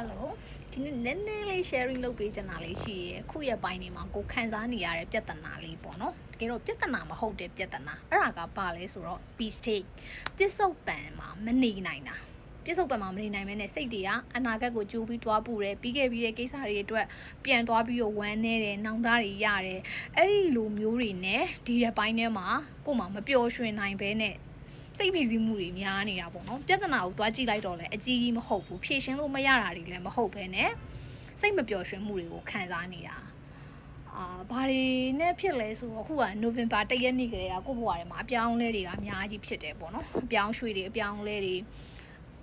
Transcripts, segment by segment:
Hello ဒီနေ့နည်းနည်းလေး sharing လုပ်ပေးချင်တာလေးရှိရယ်အခုရက်ပိုင်းနေမှာကိုခံစားနေရတဲ့ပြဿနာလေးပေါ့နော်တကယ်တော့ပြဿနာမဟုတ်တဲ့ပြဿနာအဲ့ဒါကပါလဲဆိုတော့ B state ပြစ္ဆုတ်ပံမှာမနေနိုင်တာပြစ္ဆုတ်ပံမှာမနေနိုင်မဲနဲ့စိတ်တွေကအနာဂတ်ကိုကြိုးပြီးတွားပူတယ်ပြီးခဲ့ပြီးတဲ့ကိစ္စတွေအတွက်ပြန်သွားပြီးတော့ဝမ်းနေတယ်နောင်တတွေရတယ်အဲ့ဒီလိုမျိုးတွေနဲ့ဒီရက်ပိုင်းထဲမှာကို့မှာမပျော်ရွှင်နိုင်ဘဲနဲ့ စိတ်ဖိစီးမှုတွေများနေတာပေါ့နော်ပြဿနာကိုသွားကြည့်လိုက်တော့လည်းအကြီးကြီးမဟုတ်ဘူးဖြေရှင်းလို့မရတာတွေလည်းမဟုတ်ဘဲနဲ့စိတ်မပျော်ရွှင်မှုတွေကိုခံစားနေတာအာဘာတွေနဲ့ဖြစ်လဲဆိုတော့အခုကနိုဝင်ဘာ၁ရက်နေ့ကလေးကကိုယ့်ဘဝထဲမှာအပြောင်းအလဲတွေကအများကြီးဖြစ်တယ်ပေါ့နော်အပြောင်းရွှေ့တွေအပြောင်းအလဲတွေ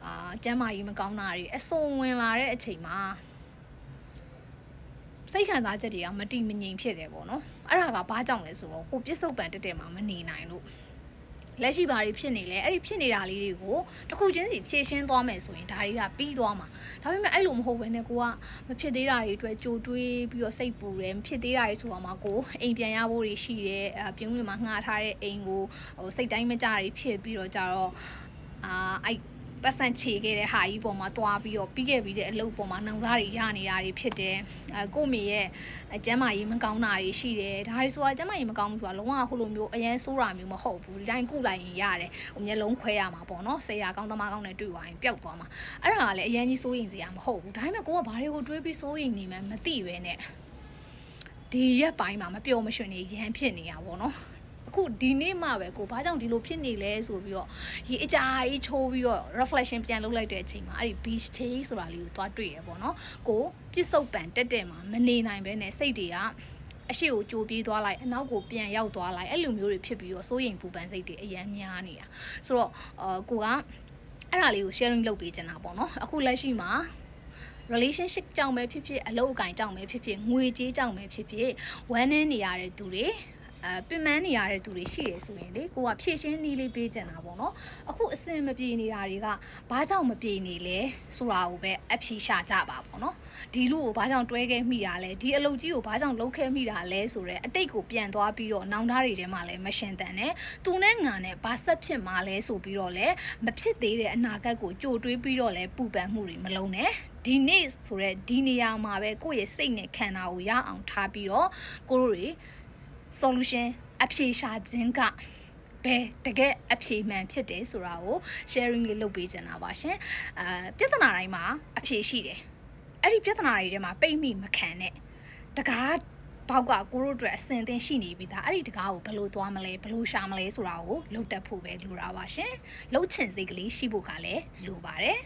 အာကျမ်းမာရေးမကောင်းတာတွေအစုံဝင်လာတဲ့အချိန်မှာစိတ်ခံစားချက်တွေကမတိမငြိမ်ဖြစ်တယ်ပေါ့နော်အဲ့ဒါကဘာကြောင့်လဲဆိုတော့ကိုပြစ္ဆုတ်ပံတက်တက်မှာမနေနိုင်လို့ လက်ရှိဘာတွေဖြစ်နေလဲအဲ့ဒီဖြစ်နေတာလေးတွေကိုတစ်ခုချင်းစီဖြည့်ရှင်းသွားမယ်ဆိုရင်ဒါတွေကပြီးသွားမှာဒါပေမဲ့အဲ့လိုမဟုတ်ဘဲနဲ့ကိုကမဖြစ်သေးတာတွေအတွက်ကြိုတွေးပြီးတော့စိတ်ပူတယ်မဖြစ်သေးတာတွေဆိုတော့မှကိုအိမ်ပြန်ရဖို့တွေရှိတယ်အပြုံးတွေမှာငှားထားတဲ့အိမ်ကိုဟိုစိတ်တိုင်းမကြတွေဖြစ်ပြီးတော့ကြတော့အာအဲ့ ပတ်စံချေခဲ့တဲ့ဟာကြီးပေါ်မှာတွားပြီးတော့ပြီးခဲ့ပြီးတဲ့အလုပ်ပေါ်မှာနှောင်သားတွေရနေရတွေဖြစ်တယ်အဲကိုမိရဲ့အကျမ်းမာရေးမကောင်းတာတွေရှိတယ်ဒါတွေဆိုတာကျမ်းမာရေးမကောင်းဘူးဆိုတာလုံးဝဟိုလိုမျိုးအရန်ဆိုးတာမျိုးမဟုတ်ဘူးဒီတိုင်းကုလိုက်ရင်ရတယ်ဟိုမျက်လုံးခွဲရမှာပေါ့နော်ဆရာကောင်းသမားကောင်းနဲ့တွေ့သွားရင်ပျောက်သွားမှာအဲ့ဒါကလည်းအရန်ကြီးစိုးရင်စရာမဟုတ်ဘူးဒါပေမဲ့ကိုကဘာတွေကိုတွေးပြီးစိုးရင်နေမှမသိပဲနဲ့ဒီရက်ပိုင်းမှာမပျော်မရွှင်နေရန်ဖြစ်နေတာပေါ့နော် အခုဒီနေ့မှပဲကိုဘာကြောင့်ဒီလိုဖြစ်နေလဲဆိုပြီးတော့ဒီအကြာကြီးချိုးပြီးတော့ reflection ပြန်လုပ်လိုက်တဲ့အချိန်မှာအဲ့ဒီ beach day ဆိုတာလေးကိုသွားတွေ့ရပေါ့နော်ကိုပြစ်စုံပန်တက်တက်မှာမနေနိုင်ပဲနဲ့စိတ်တွေကအရှိကိုကြိုပြေးသွားလိုက်အနောက်ကိုပြန်ရောက်သွားလိုက်အဲ့လိုမျိုးတွေဖြစ်ပြီးတော့စိုးရိမ်ပူပန်စိတ်တွေအများများနေတာဆိုတော့အာကိုကအဲ့ဒါလေးကို sharing လုပ်ပေးချင်တာပေါ့နော်အခုလက်ရှိမှာ relationship ကြောင့်ပဲဖြစ်ဖြစ်အလုပ်အကင်ကြောင့်ပဲဖြစ်ဖြစ်ငွေကြေးကြောင့်ပဲဖြစ်ဖြစ်ဝမ်းနည်းနေရတဲ့သူတွေ အဲပင်ပန်းနေရတဲ့သူတွေရှိရဆိုရင်လေကိုကဖြည့်ရှင်းနည်းလေးပေးချင်တာပေါ့နော်အခုအစင်မပြေနေတာတွေကဘာကြောင့်မပြေနေလဲဆိုတာကိုပဲအဖြေရှာကြပါပေါ့နော်ဒီလူကိုဘာကြောင့်တွဲခဲ့မိတာလဲဒီအလုပ်ကြီးကိုဘာကြောင့်လုပ်ခဲ့မိတာလဲဆိုတော့အတိတ်ကိုပြန်သွားပြီးတော့နောင်တတွေထဲမှာလည်းမရှင်တန်နဲ့သူနဲ့ငါနဲ့ဘာဆက်ဖြစ်မှာလဲဆိုပြီးတော့လည်းမဖြစ်သေးတဲ့အနာဂတ်ကိုကြိုတွေးပြီးတော့လည်းပူပန်မှုတွေမလုံးနဲ့ဒီနေ့ဆိုရက်ဒီနေရာမှာပဲကိုယ့်ရဲ့စိတ်နဲ့ခန္ဓာကိုရအောင်ထားပြီးတော့ကိုတို့တွေ solution အဖြေရှာခြင်းကဘယ်တကယ်အဖြေမှန်ဖြစ်တယ်ဆိုတာကို sharing လေးလုပ်ပေးချင်တာပါရှင်အာပြဿနာတိုင်းမှာအဖြေရှိတယ်အဲ့ဒီပြဿနာတွေထဲမှာပိတ်မိမခံနဲ့တကားဘောက်ကကိုတို့အတွက်အစင်သင်ရှိနေပြီသားအဲ့ဒီတကားကိုဘယ်လိုသွားမလဲဘယ်လိုရှာမလဲဆိုတာကိုလုပ်တတ်ဖို့ပဲလိုတာပါရှင်လှုပ်ချင်စိတ်ကလေးရှိဖို့ကလည်းလိုပါတယ်